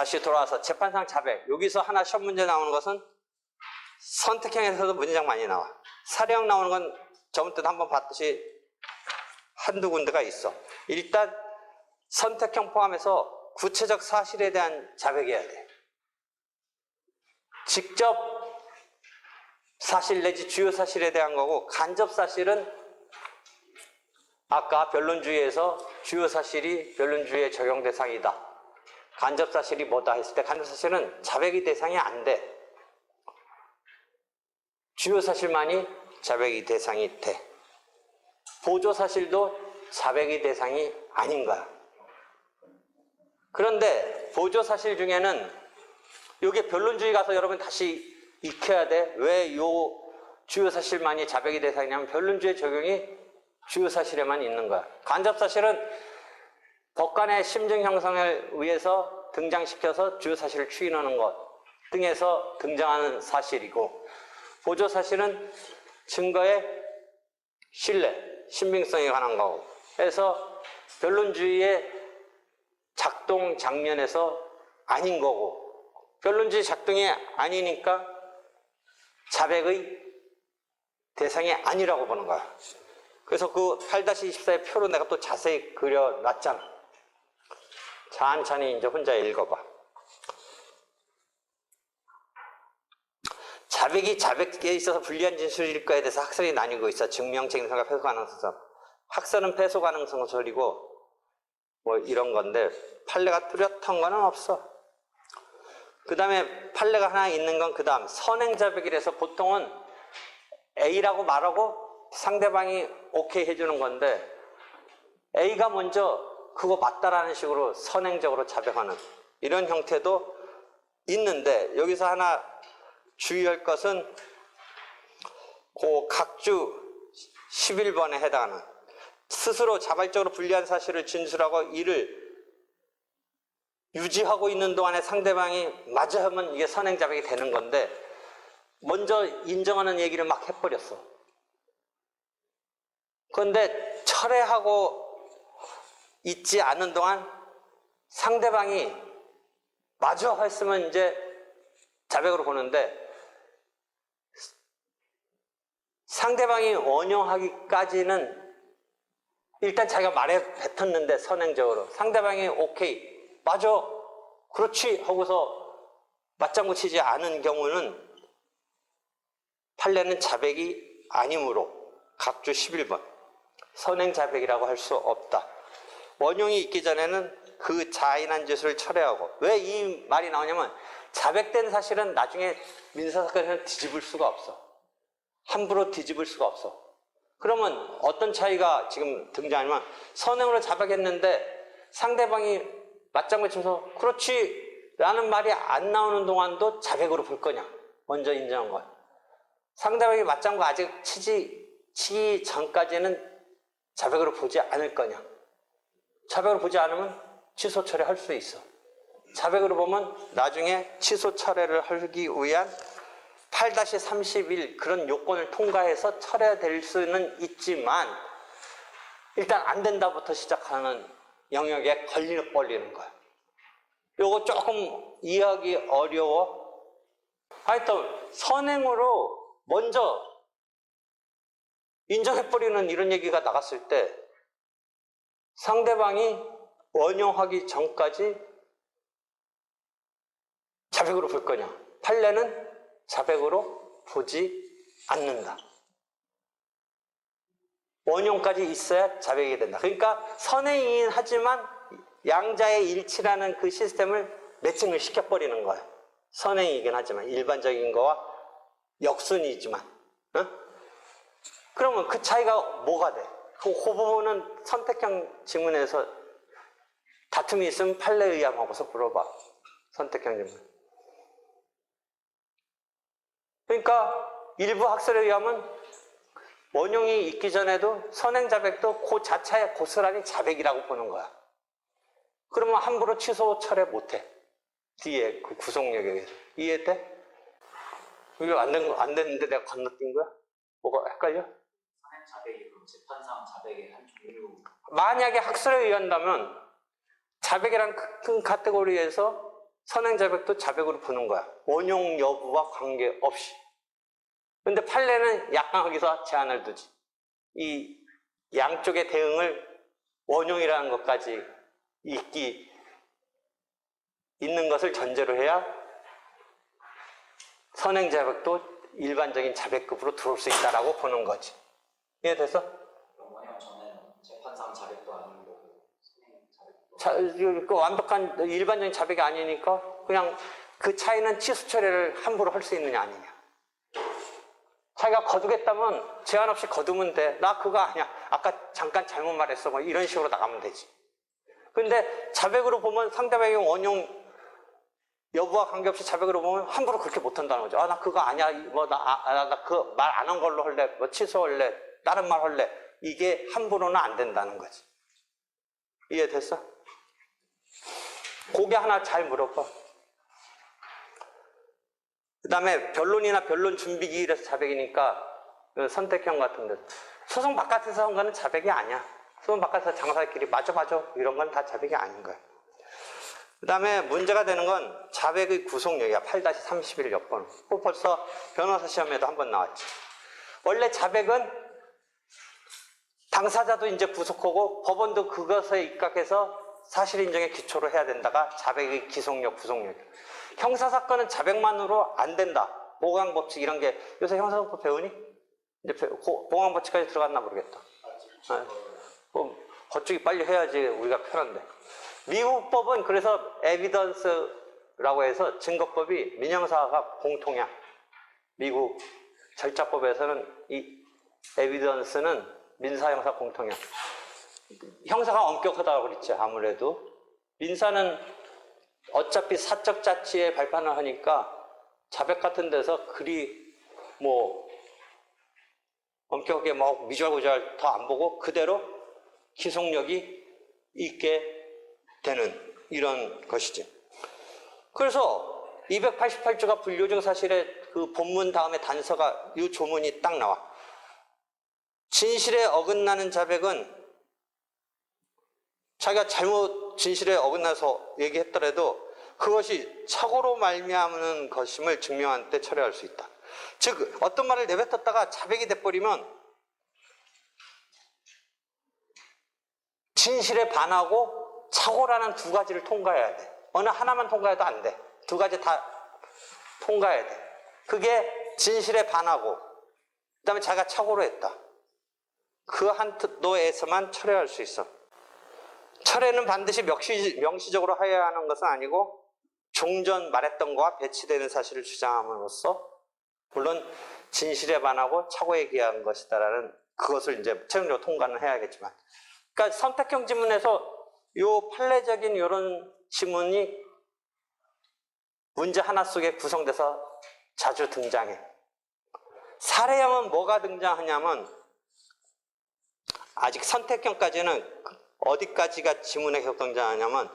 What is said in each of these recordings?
다시 돌아와서 재판상 자백. 여기서 하나 시험 문제 나오는 것은 선택형에서도 문장 많이 나와. 사례형 나오는 건 저번 때도 한번 봤듯이 한두 군데가 있어. 일단 선택형 포함해서 구체적 사실에 대한 자백해야 돼. 직접 사실 내지 주요 사실에 대한 거고 간접 사실은 아까 변론주의에서 주요 사실이 변론주의의 적용 대상이다. 간접 사실이 뭐다 했을 때 간접 사실은 자백이 대상이 안 돼. 주요 사실만이 자백이 대상이 돼. 보조 사실도 자백이 대상이 아닌 거야. 그런데 보조 사실 중에는 이게 변론주의 가서 여러분 다시 익혀야 돼. 왜 요 주요 사실만이 자백이 대상이냐면 변론주의 적용이 주요 사실에만 있는 거야. 간접 사실은 법관의 심증 형성을 위해서 등장시켜서 주요 사실을 추인하는 것 등에서 등장하는 사실이고 보조 사실은 증거의 신뢰, 신빙성에 관한 거고 그래서 변론주의의 작동 장면에서 아닌 거고 변론주의 작동이 아니니까 자백의 대상이 아니라고 보는 거야. 그래서 그 8-24의 표로 내가 또 자세히 그려놨잖아. 천천히 이제 혼자 읽어봐. 자백이 자백에 있어서 불리한 진술일까에 대해서 학설이 나뉘고 있어. 증명책임성과 패소 가능성. 학설은 패소 가능성 설이고 뭐 이런 건데 판례가 뚜렷한 거는 없어. 그 다음에 판례가 하나 있는 건 그 다음 선행자백이라서 보통은 A라고 말하고 상대방이 오케이 해주는 건데 A가 먼저 그거 맞다라는 식으로 선행적으로 자백하는 이런 형태도 있는데 여기서 하나 주의할 것은 그 각주 11번에 해당하는 스스로 자발적으로 불리한 사실을 진술하고 이를 유지하고 있는 동안에 상대방이 맞아 하면 이게 선행 자백이 되는 건데 먼저 인정하는 얘기를 막 해버렸어. 그런데 철회하고 있지 않은 동안 상대방이 마저 했으면 이제 자백으로 보는데 상대방이 원용하기까지는 일단 자기가 말에 뱉었는데 선행적으로 상대방이 오케이 맞아 그렇지 하고서 맞장구 치지 않은 경우는 판례는 자백이 아니므로 각주 11번 선행 자백이라고 할 수 없다. 원용이 있기 전에는 그 자인한 짓을 철회하고 왜 이 말이 나오냐면 자백된 사실은 나중에 민사사건에서 뒤집을 수가 없어. 함부로 뒤집을 수가 없어. 그러면 어떤 차이가 지금 등장하냐면 선행으로 자백했는데 상대방이 맞장구 치면서 그렇지 라는 말이 안 나오는 동안도 자백으로 볼 거냐 먼저 인정한 거야. 상대방이 맞장구 아직 치지 치기 전까지는 자백으로 보지 않을 거냐. 자백으로 보지 않으면 취소 처리할 수 있어. 자백으로 보면 나중에 취소 처리를 하기 위한 8-31 그런 요건을 통과해서 철회될 수는 있지만 일단 안 된다부터 시작하는 영역에 걸리는 걸리는 거야. 요거 조금 이해하기 어려워. 하여튼 선행으로 먼저 인정해버리는 이런 얘기가 나갔을 때 상대방이 원용하기 전까지 자백으로 볼 거냐? 판례는 자백으로 보지 않는다. 원용까지 있어야 자백이 된다. 그러니까 선행이긴 하지만 양자의 일치라는 그 시스템을 매칭을 시켜버리는 거야. 선행이긴 하지만 일반적인 거와 역순이지만. 어? 그러면 그 차이가 뭐가 돼? 그, 그 부분은 선택형 지문에서 다툼이 있으면 판례 의함 하고서 물어봐. 선택형 지문. 그러니까 일부 학설에 의하면 원용이 있기 전에도 선행자백도 그 자체의 고스란히 자백이라고 보는 거야. 그러면 함부로 취소 철회 못해. 뒤에 그 구속력에 이해돼? 이거 안, 된, 거- 안 됐는데 내가 건너뛴 거야? 뭐가 헷갈려? 선행 자백이 그럼 재판상 자백의 한 종류 만약에 학설에 의한다면 자백이란 큰 카테고리에서 선행 자백도 자백으로 보는 거야. 원용 여부와 관계없이. 근데 판례는 약간 거기서 제한을 두지. 이 양쪽의 대응을 원용이라는 것까지 있기, 있는 것을 전제로 해야 선행 자백도 일반적인 자백급으로 들어올 수 있다라고 보는 거지. 전에는 재판상 자백도 아닌 거고 자, 그- 그 완벽한 일반적인 자백이 아니니까 그냥 그 차이는 취소 처리를 함부로 할 수 있느냐 아니냐. 자기가 거두겠다면 제한 없이 거두면 돼. 나 그거 아니야. 아까 잠깐 잘못 말했어. 뭐 이런 식으로 나가면 되지. 근데 자백으로 보면 상대방의 원용 여부와 관계없이 자백으로 보면 함부로 그렇게 못한다는 거죠. 아, 나 그거 아니야. 뭐, 나, 아, 나 그 말 안 한 걸로 할래. 뭐 취소할래. 다른 말 할래. 이게 함부로는 안 된다는 거지. 이해됐어? 고개 하나 잘 물어봐. 그 다음에 변론이나 변론 준비기일에서 자백이니까 그 선택형 같은 데 소송 바깥에서 한 거는 자백이 아니야. 소송 바깥에서 장사끼리 맞아 맞아 이런 건 다 자백이 아닌 거야. 그 다음에 문제가 되는 건 자백의 구속력이야. 8-31 여건. 그거 벌써 변호사 시험에도 한 번 나왔지. 원래 자백은 당사자도 이제 구속하고 법원도 그것에 입각해서 사실 인정의 기초로 해야 된다가 자백의 기속력, 구속력. 형사 사건은 자백만으로 안 된다. 보강 법칙 이런 게 요새 형사사법 배우니? 이제 배- 고- 보강 법칙까지 들어갔나 모르겠다. 네. 뭐, 거쪽이 빨리 해야지 우리가 편한데. 미국 법은 그래서 에비던스라고 해서 증거법이 민형사가 공통이야. 미국 절차법에서는 이 에비던스는 민사 형사 공통이야. 형사가 엄격하다고 그랬지 아무래도 민사는 어차피 사적 자치에 발판을 하니까 자백 같은 데서 그리 뭐 엄격하게 막 미절구절 더 안 보고 그대로 기속력이 있게 되는 이런 것이지. 그래서 288조가 불교적 사실의 그 본문 다음에 단서가 이 조문이 딱 나와. 진실에 어긋나는 자백은 자기가 잘못 진실에 어긋나서 얘기했더라도 그것이 착오로 말미암는 것임을 증명한 때 처리할 수 있다. 즉 어떤 말을 내뱉었다가 자백이 돼버리면 진실에 반하고 착오라는 두 가지를 통과해야 돼. 어느 하나만 통과해도 안 돼. 두 가지 다 통과해야 돼. 그게 진실에 반하고 그다음에 자기가 착오로 했다. 그 한도에서만 철회할 수 있어. 철회는 반드시 명시, 명시적으로 하여야 하는 것은 아니고 종전 말했던 거와 배치되는 사실을 주장함으로써 물론 진실에 반하고 착오에 기한 것이다라는 그것을 이제 최종적으로 통과는 해야겠지만 그러니까 선택형 지문에서 요 판례적인 이런 지문이 문제 하나 속에 구성돼서 자주 등장해. 사례형은 뭐가 등장하냐면 아직 선택형까지는 어디까지가 계속 등장하냐면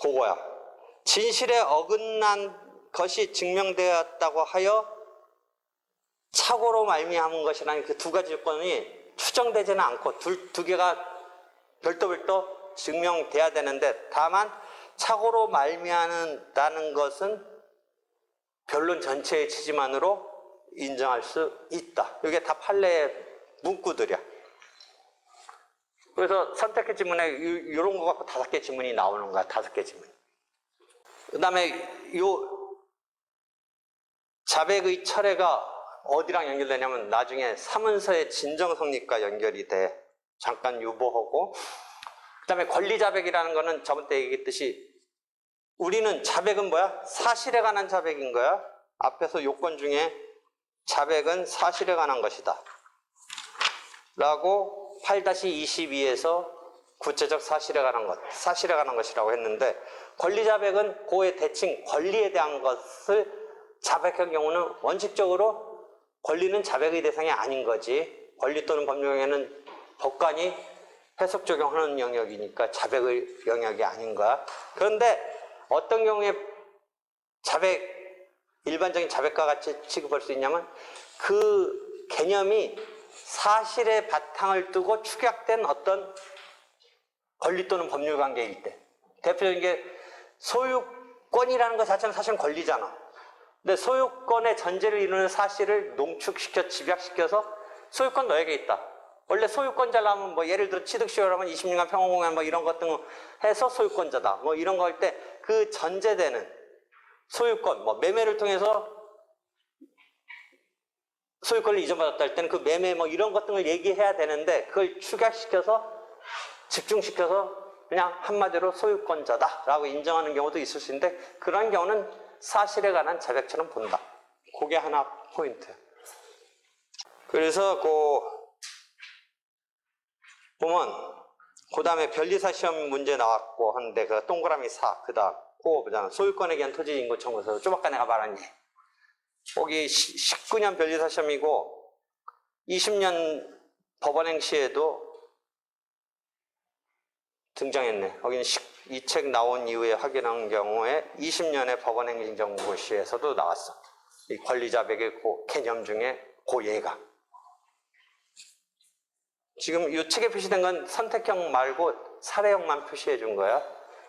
그거야. 진실에 어긋난 것이 증명되었다고 하여 착오로 말미암은 것이라는 그 두 가지 조건이 추정되지는 않고 둘, 두 개가 별도별도 증명돼야 되는데 다만 착오로 말미암는다는 것은 변론 전체의 취지만으로 인정할 수 있다. 이게 다 판례의 문구들이야. 그래서 선택의 지문에 이- 이런 거 갖고 다섯 개 지문이 나오는 거야. 다섯 개 지문. 그 다음에 요 자백의 철회가 어디랑 연결되냐면 나중에 사문서의 진정 성립과 연결이 돼. 잠깐 유보하고. 그 다음에 권리 자백이라는 거는 저번 때 얘기했듯이 우리는 자백은 뭐야? 사실에 관한 자백인 거야. 앞에서 요건 중에 자백은 사실에 관한 것이다. 라고 8-22에서 구체적 사실에 관한 것, 사실에 관한 것이라고 했는데 권리 자백은 고의 대칭 권리에 대한 것을 자백한 경우는 원칙적으로 권리는 자백의 대상이 아닌 거지. 권리 또는 법령에는 법관이 해석 적용하는 영역이니까 자백의 영역이 아닌 거야. 그런데 어떤 경우에 자백, 일반적인 자백과 같이 취급할 수 있냐면 그 개념이 사실의 바탕을 두고 축약된 어떤 권리 또는 법률 관계일 때. 대표적인 게 소유 소유권이라는 것 자체는 사실은 권리잖아. 근데 소유권의 전제를 이루는 사실을 농축시켜 집약시켜서 소유권 너에게 있다. 원래 소유권자라면 뭐 예를 들어 취득시효라면 20년간 평화공연 뭐 이런 것 등 해서 소유권자다. 뭐 이런 거 할 때 그 전제되는 소유권, 뭐 매매를 통해서 소유권을 이전받았다 할 때는 그 매매 뭐 이런 것 등을 얘기해야 되는데 그걸 축약시켜서 집중시켜서 그냥 한마디로 소유권자다라고 인정하는 경우도 있을 수 있는데 그런 경우는 사실에 관한 자백처럼 본다. 그게 하나 포인트. 그래서 그 보면 그 다음에 변리사 시험 문제 나왔고 한데 그 동그라미 4 그 다음 그거 보잖아 소유권에 대한 토지 인구 청구서 좀 아까 내가 말한 게 거기 19년 변리사 시험이고 20년 법원 행 시에도 등장했네. 거기는 이 책 나온 이후에 확인한 경우에 20년의 법원 행정부 시에서도 나왔어. 이 권리자백의 그 개념 중에 그 예가. 지금 이 책에 표시된 건 선택형 말고 사례형만 표시해 준 거야.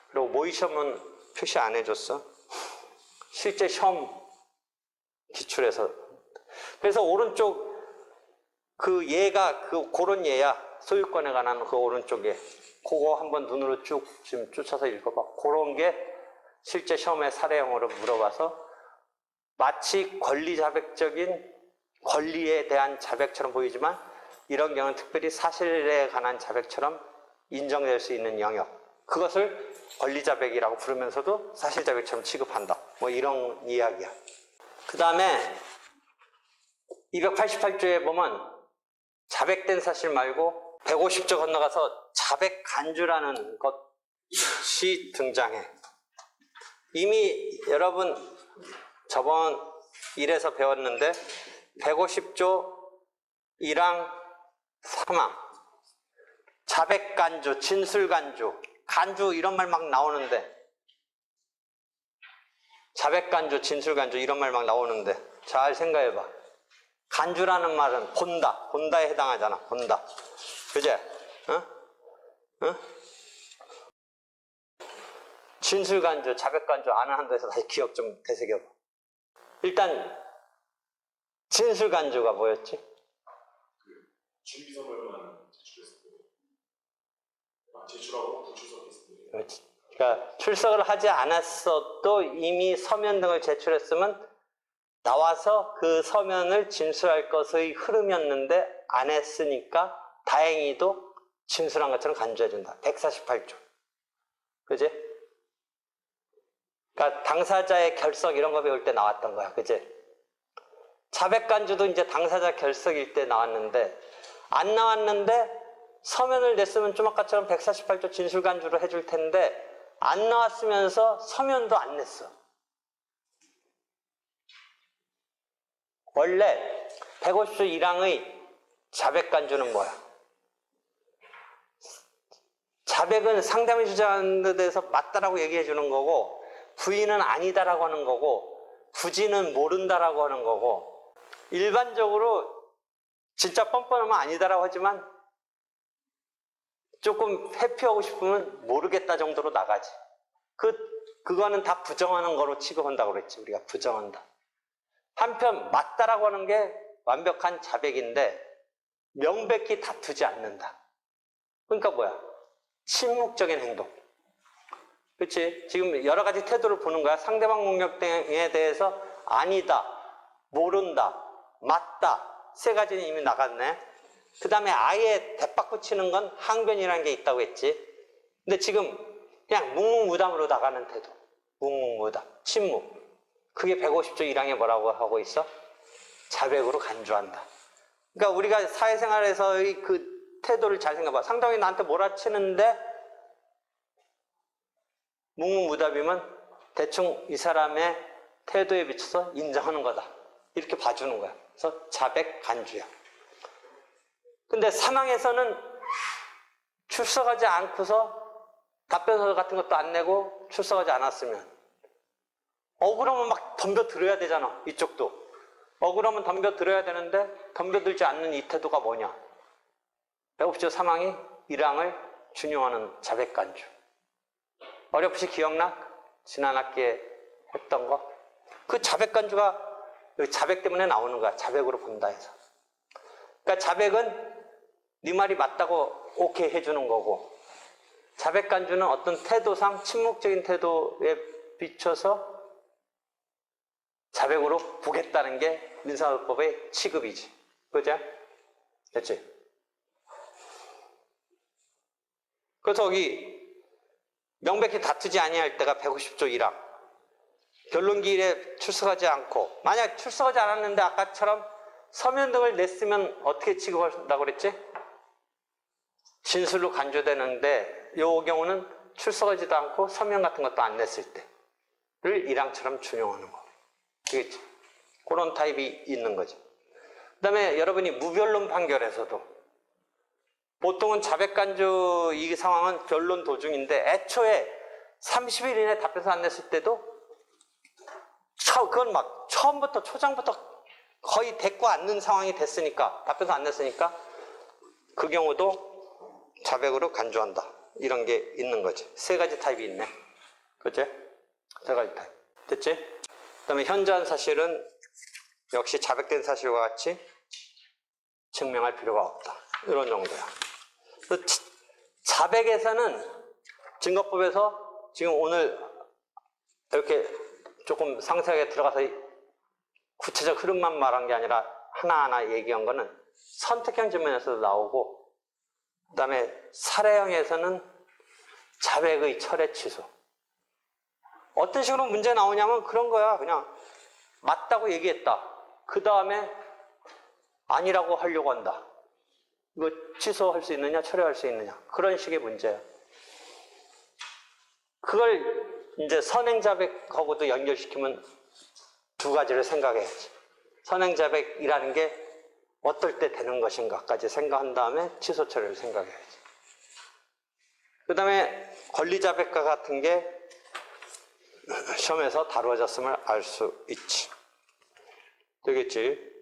그리고 모의 시험은 표시 안 해줬어. 실제 시험 기출해서. 그래서 오른쪽 그 예가 그 그런 예야. 소유권에 관한 그 오른쪽에. 그거 한번 눈으로 쭉 지금 쫓아서 읽어봐. 그런 게 실제 시험에 사례형으로 물어봐서 마치 권리 자백적인 권리에 대한 자백처럼 보이지만 이런 경우는 특별히 사실에 관한 자백처럼 인정될 수 있는 영역. 그것을 권리 자백이라고 부르면서도 사실 자백처럼 취급한다. 뭐 이런 이야기야. 그 다음에 288조에 보면 자백된 사실 말고 150조 건너가서 자백 간주라는 것이 등장해. 이미 여러분 저번 일에서 배웠는데 150조 1항 3항 자백 간주, 진술 간주, 간주 이런 말 막 나오는데 자백 간주, 진술 간주 이런 말 막 나오는데 잘 생각해 봐. 간주라는 말은 본다, 본다에 해당하잖아. 본다. 그제? 어? 어? 진술간주, 자백간주 아는 한도에서 다시 기억 좀 되새겨봐. 일단 진술간주가 뭐였지? 준비서면만 제출했을 때 아, 제출하고 불출석했을 때 그렇지. 그러니까 출석을 하지 않았어도 이미 서면 등을 제출했으면 나와서 그 서면을 진술할 것의 흐름이었는데 안 했으니까 다행히도 진술한 것처럼 간주해준다. 148조. 그지? 그러니까 당사자의 결석 이런 거 배울 때 나왔던 거야. 그지? 자백 간주도 이제 당사자 결석일 때 나왔는데 안 나왔는데 서면을 냈으면 좀 아까처럼 148조 진술 간주로 해줄 텐데 안 나왔으면서 서면도 안 냈어. 원래 150조 1항의 자백간주는 뭐야? 자백은 상담이 주장하는 데 대해서 맞다라고 얘기해 주는 거고 부인은 아니다라고 하는 거고 부지는 모른다라고 하는 거고 일반적으로 진짜 뻔뻔하면 아니다라고 하지만 조금 회피하고 싶으면 모르겠다 정도로 나가지. 그, 그거는 다 부정하는 거로 취급한다고 그랬지. 우리가 부정한다. 한편, 맞다라고 하는 게 완벽한 자백인데, 명백히 다투지 않는다. 그러니까 뭐야? 침묵적인 행동. 그렇지? 지금 여러 가지 태도를 보는 거야. 상대방 목격 등에 대해서 아니다, 모른다, 맞다. 세 가지는 이미 나갔네. 그 다음에 아예 대박고 치는 건 항변이라는 게 있다고 했지. 근데 지금 그냥 묵묵무담으로 나가는 태도. 묵묵무담. 침묵. 그게 150조 1항에 뭐라고 하고 있어? 자백으로 간주한다. 그러니까 우리가 사회생활에서의 그 태도를 잘 생각해봐. 상대방이 나한테 몰아치는데 묵묵무답이면 대충 이 사람의 태도에 비춰서 인정하는 거다. 이렇게 봐주는 거야. 그래서 자백 간주야. 근데 사망에서는 출석하지 않고서 답변서 같은 것도 안 내고 출석하지 않았으면 억울하면 막 덤벼들어야 되잖아. 이쪽도. 억울하면 덤벼들어야 되는데 덤벼들지 않는 이 태도가 뭐냐? 배고프죠 사망이 일항을 준용하는 자백간주. 어렴풋이 기억나? 지난 학기에 했던 거. 그 자백간주가 자백 때문에 나오는 거야. 자백으로 본다 해서. 그러니까 자백은 네 말이 맞다고 오케이 해주는 거고 자백간주는 어떤 태도상 침묵적인 태도에 비춰서 자백으로 보겠다는 게 민사법의 취급이지. 그죠? 됐지? 그래서 여기 명백히 다투지 아니할 때가 150조 1항. 결론 기일에 출석하지 않고 만약 출석하지 않았는데 아까처럼 서면 등을 냈으면 어떻게 취급한다고 그랬지? 진술로 간주되는데 이 경우는 출석하지도 않고 서면 같은 것도 안 냈을 때를 1항처럼 준용하는 거. 그겠지? 그런 타입이 있는 거죠. 그 다음에 여러분이 무변론 판결에서도 보통은 자백 간주 이 상황은 결론 도중인데 애초에 30일 이내 답변서 안 냈을 때도 처, 그건 막 처음부터 초장부터 거의 대꾸 않는 상황이 됐으니까 답변서 안 냈으니까 그 경우도 자백으로 간주한다. 이런 게 있는 거지. 세 가지 타입이 있네. 그치? 세 가지 타입. 됐지? 그 다음에 현저한 사실은 역시 자백된 사실과 같이 증명할 필요가 없다. 이런 정도야. 자- 자백에서는 증거법에서 지금 오늘 이렇게 조금 상세하게 들어가서 이 구체적 흐름만 말한 게 아니라 하나하나 얘기한 거는 선택형 질문에서도 나오고 그 다음에 사례형에서는 자백의 철회 취소. 어떤 식으로 문제 나오냐면 그런 거야. 그냥 맞다고 얘기했다. 그 다음에 아니라고 하려고 한다. 이거 취소할 수 있느냐 철회할 수 있느냐. 그런 식의 문제야. 그걸 이제 선행자백하고도 연결시키면 두 가지를 생각해야지. 선행자백이라는 게 어떨 때 되는 것인가까지 생각한 다음에 취소 처리를 생각해야지. 그 다음에 권리자 백과 같은 게 시험에서 다루어졌음을 알 수 있지. 되겠지?